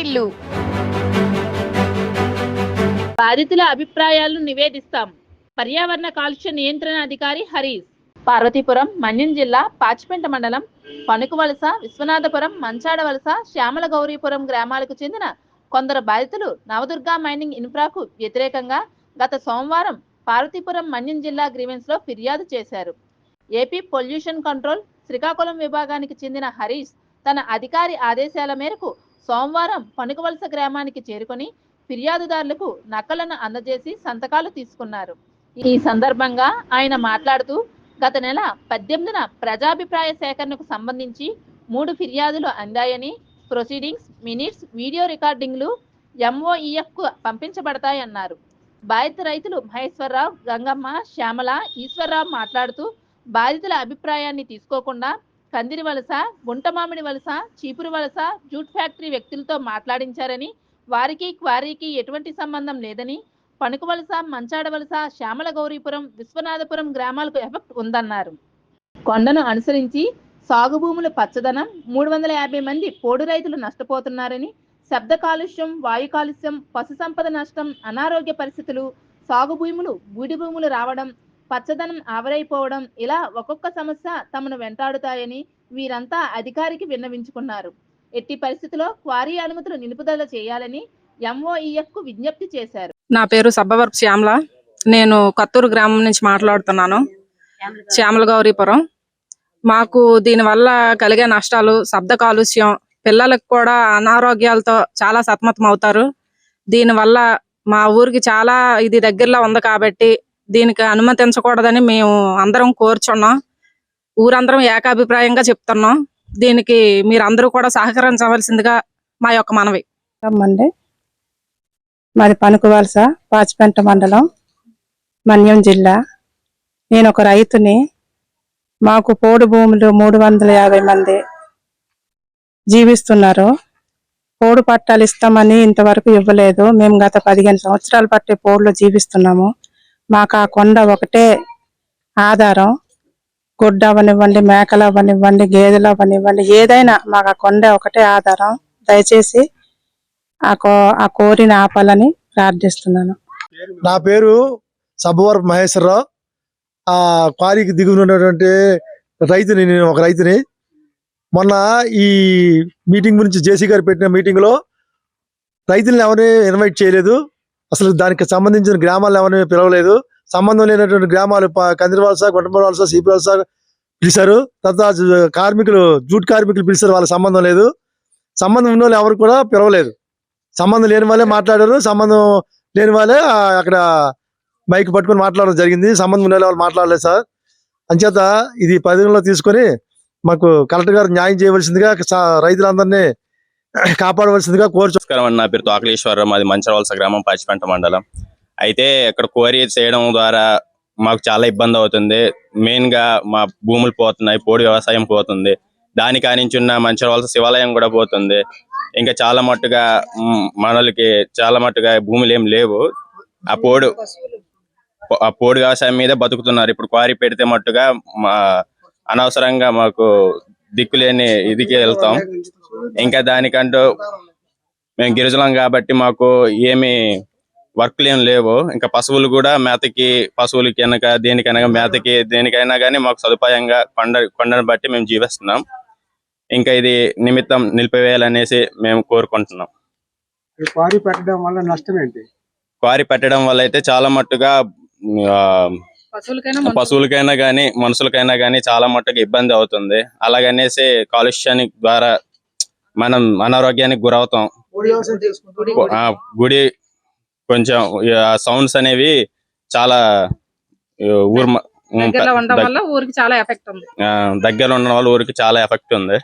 వాటిల్లు బాధితుల అభిప్రాయాలను నివేదిస్తాం. పర్యావరణ కాలుష్య నియంత్రణ అధికారి హరీష్. పార్వతీపురం మన్యం జిల్లా పాచిపెంట మండలం పనుకువలస విశ్వనాథపురం మంచాడవలస శ్యామల గౌరీపురం గ్రామాలకు చెందిన కొందరు బాధితులు నవదుర్గా మైనింగ్ ఇన్ఫ్రాకు వ్యతిరేకంగా గత సోమవారం పార్వతీపురం మన్యం జిల్లా గ్రీవెన్స్లో ఫిర్యాదు చేశారు. ఏపీ పొల్యూషన్ కంట్రోల్ శ్రీకాకుళం విభాగానికి చెందిన హరీష్ తన అధికారి ఆదేశాల మేరకు సోమవారం పనుకవలస గ్రామానికి చేరుకొని ఫిర్యాదుదారులకు నకలను అందజేసి సంతకాలు తీసుకున్నారు. ఈ సందర్భంగా ఆయన మాట్లాడుతూ గత నెల పద్దెనిమిదిన ప్రజాభిప్రాయ సేకరణకు సంబంధించి మూడు ఫిర్యాదులు అందాయని ప్రొసీడింగ్స్ మినిట్స్ వీడియో రికార్డింగ్లు ఎంఓఈఎఫ్కు పంపించబడతాయన్నారు. బాధిత రైతులు మహేశ్వరరావు గంగమ్మ శ్యామల ఈశ్వరరావు మాట్లాడుతూ బాధితుల అభిప్రాయాన్ని తీసుకోకుండా కందిరి వలస గుంటమామిడి వలస చీపురు వలస జూట్ ఫ్యాక్టరీ వ్యక్తులతో మాట్లాడించారని వారికి క్వారీకి ఎటువంటి సంబంధం లేదని పణుకువలస మంచాడవలస శ్యామల గౌరీపురం విశ్వనాథపురం గ్రామాలకు ఎఫెక్ట్ ఉందన్నారు. కొండను అనుసరించి సాగు భూముల పచ్చదనం మూడు వందల యాభై మంది పోడు రైతులు నష్టపోతున్నారని శబ్ద కాలుష్యం వాయు కాలుష్యం పశు సంపద నష్టం అనారోగ్య పరిస్థితులు సాగు భూములు బూడి భూములు రావడం పచ్చదనం ఆవరైపోవడం ఇలా ఒక్కొక్క సమస్య తమను వెంటాడుతాయని వీరంతా అధికారికి విన్నవించుకున్నారు. ఎట్టి పరిస్థితిలో క్వారీ అనుమతులు నిలుపుదల చేయాలని ఎంఓఈఎఫ్కు విజ్ఞప్తి చేశారు. నా పేరు సబ్బవరపు శ్యామల. నేను కత్తూరు గ్రామం నుంచి మాట్లాడుతున్నాను. శ్యామల గౌరీపురం. మాకు దీనివల్ల కలిగే నష్టాలు శబ్ద కాలుష్యం పిల్లలకు కూడా అనారోగ్యాలతో చాలా సతమతం అవుతారు దీనివల్ల మా ఊరికి చాలా ఇది దగ్గరలో ఉంది కాబట్టి దీనికి అనుమతించకూడదని మేము అందరం కోరుచున్నాం. ఊరందరం ఏకాభిప్రాయంగా చెప్తున్నాం. దీనికి మీరందరూ కూడా సహకరించవలసిందిగా మా యొక్క మనవి. రమ్మండి. మాది పనుకువలస పాచిపెంట మండలం మన్యం జిల్లా. నేను ఒక రైతుని. మాకు పోడు భూములు మూడు వందల యాభై మంది జీవిస్తున్నారు. పోడు పట్టాలు ఇస్తామని ఇంతవరకు ఇవ్వలేదు. మేము గత పదిహేను సంవత్సరాలు పట్టే పోడులో జీవిస్తున్నాము. మాకు ఆ కొండ ఒకటే ఆధారం. గుడ్డ అవనివ్వండి మేకలు అవనివ్వండి గేదెలు అవనివ్వండి ఏదైనా మాకు ఆ కొండ ఒకటే ఆధారం. దయచేసి ఆ కో ఆ కోరిని ఆపాలని ప్రార్థిస్తున్నాను. నా పేరు సబ్బవరపు మహేశ్వరరావు. ఆ క్వారీకి దిగున ఉన్నటువంటి రైతుని నేను ఒక రైతుని. మొన్న ఈ మీటింగ్ గురించి జేసీ గారు పెట్టిన మీటింగ్లో రైతులను ఎవరిని ఇన్వైట్ చేయలేదు. అసలు దానికి సంబంధించిన గ్రామాలు ఎవరిని పిలవలేదు. సంబంధం లేనటువంటి గ్రామాలు ప- కందిరవలస గుంటమలస సీపువలస పిలిచారు. తర్వాత కార్మికులు జూట్ కార్మికులు పిలిచారు వాళ్ళ సంబంధం లేదు. సంబంధం ఉన్న వాళ్ళు ఎవరు కూడా పిలవలేదు. సంబంధం లేని వాళ్ళే మాట్లాడారు. సంబంధం లేని వాళ్ళే అక్కడ మైక్ పట్టుకొని మాట్లాడడం జరిగింది. సంబంధం ఉన్న వాళ్ళు మాట్లాడలేదు సార్. అంచేత ఇది పరిగణలో తీసుకొని మాకు కలెక్టర్ గారు న్యాయం చేయవలసిందిగా రైతులందరినీ కాపాడవలసిందిగా కోరుచు నమస్కారం నా పేరు తోకలేశ్వరరావు. మాది మంచరవలస గ్రామం పాచిపెంట మండలం. అయితే ఇక్కడ కోరి చేయడం ద్వారా మాకు చాలా ఇబ్బంది అవుతుంది. మెయిన్గా మా భూములు పోతున్నాయి. పోడి వ్యవసాయం పోతుంది. దాని కానించున్న మంచరవలస శివాలయం కూడా పోతుంది. ఇంకా చాలా మట్టుగా మనలకి చాలా మట్టుగా భూములు ఏం లేవు. ఆ పోడు ఆ పోడు వ్యవసాయం మీద బతుకుతున్నారు. ఇప్పుడు క్వారీ పెడితే మట్టుగా మా అనవసరంగా మాకు దిక్కులేని ఇదికి వెళ్తాం. ఇంకా దానికంటూ మేము గిరిజనం కాబట్టి మాకు ఏమి వర్క్లు ఏం లేవు. ఇంకా పశువులు కూడా మేతకి పశువులకి అనక దేనికనగా మేతకి దేనికైనా కానీ మాకు సదుపాయంగా కొండ కొండను బట్టి మేము జీవిస్తున్నాం. ఇంకా ఇది నిమిత్తం నిలిపివేయాలనేసి మేము కోరుకుంటున్నాం. క్వారీ పెట్టడం వల్ల నష్టం ఏంటి? క్వారీ పెట్టడం వల్ల అయితే చాలా మట్టుగా ఆ, పశువులకైనా గానీ మనుషులకైనా గానీ చాలా మట్టుగా ఇబ్బంది అవుతుంది. అలాగనేసి కాలుష్యానికి ద్వారా మనం అనారోగ్యానికి గురవుతాం. ఆ గుడి. కొంచెం సౌండ్స్ అనేవి చాలా ఊరు దగ్గరలో ఉండడం వల్ల ఊరికి చాలా ఎఫెక్ట్ ఉంది. ఆ, దగ్గర ఉండడం వల్ల ఊరికి చాలా ఎఫెక్ట్ ఉంది.